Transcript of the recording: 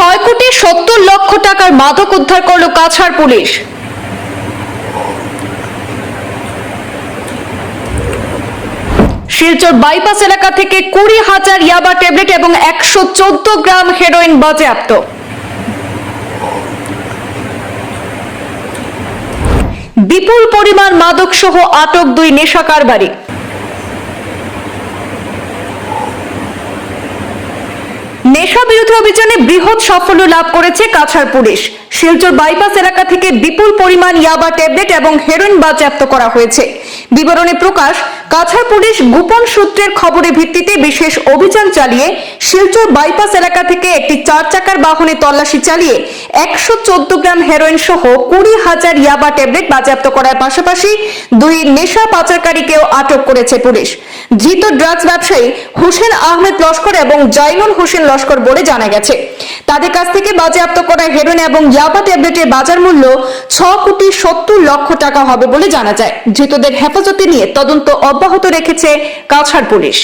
ছয় কোটি সত্তর লক্ষ টাকার মাদক উদ্ধার করল কাছাড় পুলিশ। শিলচর বাইপাস এলাকা থেকে কুড়ি হাজার ইয়াবা ট্যাবলেট এবং একশো চোদ্দ গ্রাম হেরোইন বাজেয়াপ্ত। বিপুল পরিমাণ মাদক সহ আটক দুই নেশা কারবারি। নেশা বিরোধী অভিযানে বৃহৎ সাফল্য লাভ করেছে কাছার পুলিশ। শিলচর বাইপাস এলাকা থেকে বিপুল পরিমাণ ইয়াবা ট্যাবলেট এবং হেরোইন বাজেয়াপ্ত করা হয়েছে। বিবরণে প্রকাশ কাছার পুলিশ গোপন সূত্রের খবরের ভিত্তিতে বিশেষ অভিযান চালিয়ে শিলচর বাইপাস এলাকা থেকে একটি চার চাকার বাহনে তল্লাশি চালিয়ে একশো চোদ্দ গ্রাম হেরোইন সহ কুড়ি হাজার ইয়াবা ট্যাবলেট বাজেয়াপ্ত করার পাশাপাশি দুই নেশা পাচারকারীকেও আটক করেছে পুলিশ। ধৃত ড্রাগস ব্যবসায়ী হুসেন আহমেদ লস্কর এবং জাইনুল হোসেন লস্কর বলে জানা গেছে। তাদের কাছ থেকে বাজেয়াপ্ত করা হেরোইন এবং ইয়াবা ট্যাবলেটের বাজার মূল্য ছ কোটি সত্তর লক্ষ টাকা হবে বলে জানা যায়। ধৃতদের হেফাজতে নিয়ে তদন্ত অব্যাহত রেখেছে কাছাড় পুলিশ।